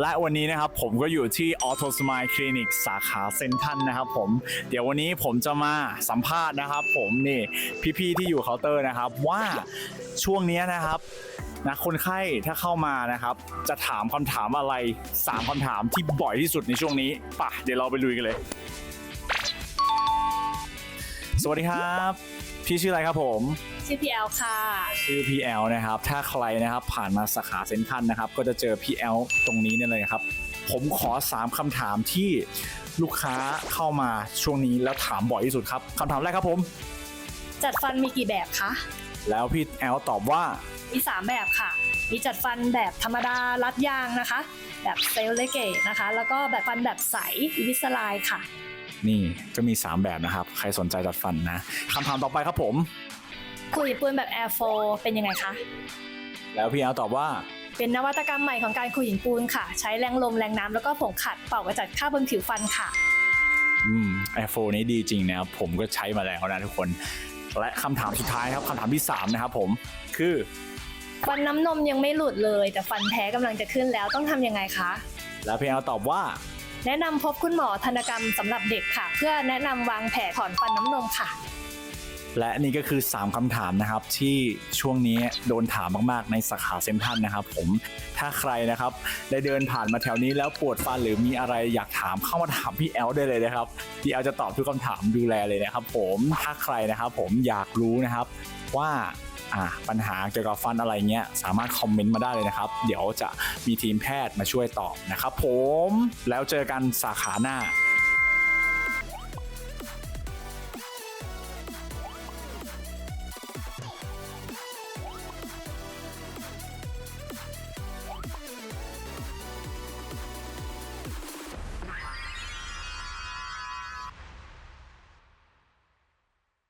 และวันนี้นะครับผมก็อยู่ที่ Auto Smile Clinic สาขาเซนทันนะครับผมเดี๋ยววันนี้ผมจะมาสัมภาษณ์นะครับ ผมนี่พี่ๆที่อยู่เคาน์เตอร์นะครับ ว่าช่วงนี้นะครับนะคนไข้ถ้าเข้ามานะครับ จะถามคำถามอะไร 3คำถามที่บ่อยที่สุดในช่วงนี้ป่ะเดี๋ยวเราไปลุยกันเลย สวัสดีครับ พี่ชื่ออะไรครับผม ชื่อพีแอลค่ะ ชื่อ PL นะครับ ถ้าใครนะครับผ่านมาสาขาเซ็นทรัลนะครับ ก็จะเจอ PL ตรงนี้เนี่ยเลยครับ ผมขอ 3คำถามที่ลูกค้าเข้ามาช่วงนี้แล้วถามบ่อยที่สุดครับคำถามแรกครับผม จัดฟันมีกี่แบบคะ แล้วพี่แอลตอบว่า มี 3 แบบค่ะ มีจัดฟันแบบธรรมดารัดยางนะคะ แบบเซลเลเกตนะคะ แล้วก็แบบฟันแบบใส อิวิสไลค่ะ นี่ก็มี 3 แบบนะครับ ใครสนใจจัดฟันนะคำถามต่อไปครับผม คุยปูนแบบ Air 4เป็นยังไงคะ แล้วพี่แอลตอบว่า เป็นนวัตกรรมใหม่ของการคุยหินปูนค่ะ ใช้แรงลมแรงน้ำแล้วก็ผงขัดเป่ากระจัดคราบบนผิวฟันค่ะ อืมไอโฟนนี้ดีจริงนะครับ ผมก็ใช้มาแล้วนะทุกคน และคำถามสุดท้ายครับคำถามที่ 3 นะครับผมคือ ฟันน้ำนมยังไม่หลุดเลย แต่ฟันแท้กำลังจะขึ้นแล้วต้องทำยังไงคะ แล้วพี่แอลตอบว่า แนะนำพบคุณหมอธนกรรมสำหรับเด็กค่ะ เพื่อแนะนำวางแผนถอนฟันน้ำนมค่ะ และนี่ก็คือ 3คำถามนะครับ ที่ช่วงนี้โดนถามมากๆ ในสาขาเซนทรันนะครับ ผมถ้าใครนะครับ ได้เดินผ่านมาแถวนี้แล้วปวดฟันหรือมีอะไรอยากถามเข้ามาถามพี่แอลได้เลยนะครับพี่แอลจะตอบทุกคำถามดูแลเลยนะครับ ผมถ้าใครนะครับ ผมอยากรู้นะครับว่า อ่าปัญหาเกี่ยวกับฟันอะไรเงี้ยสามารถคอมเมนต์มาได้เลยนะครับ เดี๋ยวจะมีทีมแพทย์มาช่วยตอบนะครับผมแล้วเจอกันสาขาหน้า